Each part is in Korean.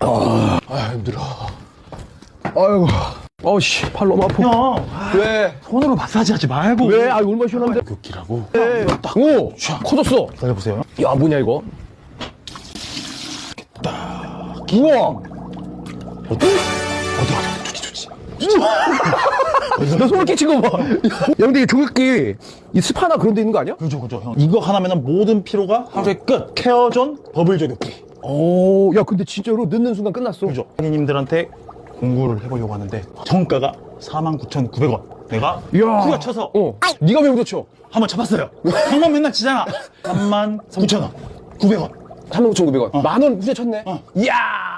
아 힘들어. 아이고. 어씨 팔 너무 아파. 형, 왜? 손으로 마사지 하지 말고. 왜? 아 얼마나 시원한데? 극기라고. 네. 딱. 오 커졌어. 기다려보세요. 야 뭐냐 이거? 우와. 어디 가자. 좋지, 좋지. 나 소름 끼친 거 봐. 야 근데 이 조격기 이 스파나 그런 데 있는 거 아니야? 그죠, 그죠, 형. 이거 하나면 모든 피로가 하루에 끝. 케어존 버블 조격기. 오, 야 근데 진짜로 넣는 순간 끝났어. 그죠. 선생님들한테 공구를 해보려고 하는데 정가가 49,900원. 내가 이야. 후려쳐서 어. 네가 왜 그렇죠? 한번 쳐봤어요. 형만 맨날 치잖아. 39,000원. 900원. 39,900원. 만원 후려쳤네. 어. 이야. 경호야.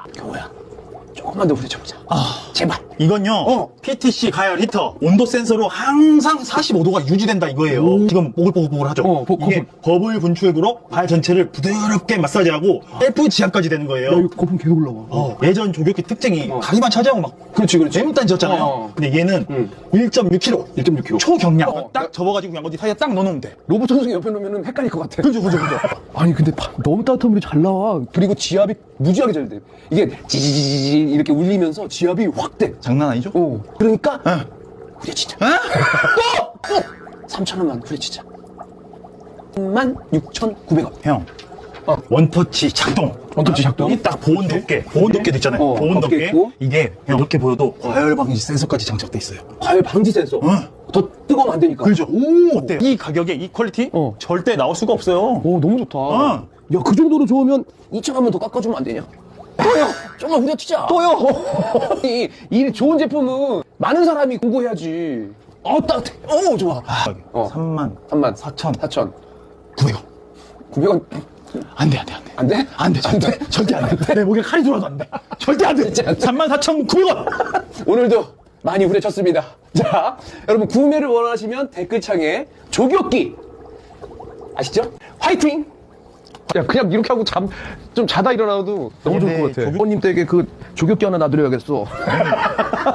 조금만 더 후려쳐보자. 아, 제발. 이건요, 어. PTC 가열 히터 온도 센서로 항상 45도가 유지된다 이거예요. 지금 보글보글보글하죠. 어, 보- 이게 버블 분출구로 발 전체를 부드럽게 마사지하고 셀프 지압까지 되는 거예요. 야, 거품 계속 올라가. 어, 예전 조격기 특징이 가위만 차지하고 막 그렇지, 그렇지. 매물단지였잖아요. 어. 근데 얘는 응. 1.6kg, 1.6kg. 초경량. 어, 딱 접어가지고 어디 사이에 딱 넣어놓으면 돼. 로봇 선생이 옆에 놓으면 헷갈릴 것 같아. 그죠, 그죠, 그죠. 아니 근데 바- 너무 따뜻한 물이 잘 나와. 그리고 지압이 무지하게 잘 돼. 이게 지지지지 이렇게 울리면서 지압이 확 돼. 장난 아니죠? 어. 그러니까 어. 후려치자. 어? 또! 또! 3,000원만 후려치자. 16,900원. 형. 어. 원터치 작동. 원터치 작동? 여기 딱 보온 덮개. 보온 덮개도 있잖아요. 어, 보온 덮개. 있고. 이게 형 이렇게 보여도 과열 방지 센서까지 장착돼 있어요. 과열 방지 센서. 더 뜨거우면 안 되니까. 그죠? 오! 어때요? 이 가격에 이 퀄리티? 어. 절대 나올 수가 없어요. 오, 너무 좋다. 어. 야, 그 정도로 좋으면 2,000원만 더 깎아주면 안 되냐? 또요! 좀만 후려치자. 또요! 이, 이 좋은 제품은 많은 사람이 공부해야지. 어, 따뜻해. 어, 좋아. 어. 3만 3만 4천 4천 900원. 900원. 안 돼, 안 돼, 안 돼. 안 돼? 안 돼, 절대. 절대 안 돼. 내 목에 칼이 들어와도 안 돼. 절대 안 돼. 진짜 안 돼. 3만 4천 900원. 오늘도 많이 후려쳤습니다. 자, 여러분 구매를 원하시면 댓글창에 조교기 아시죠? 화이팅! 야, 그냥 이렇게 하고 잠, 좀 자다 일어나도 너무 좋을 근데 것 같아. 조교- 부모님 댁에 그 조교기 하나 놔드려야겠어.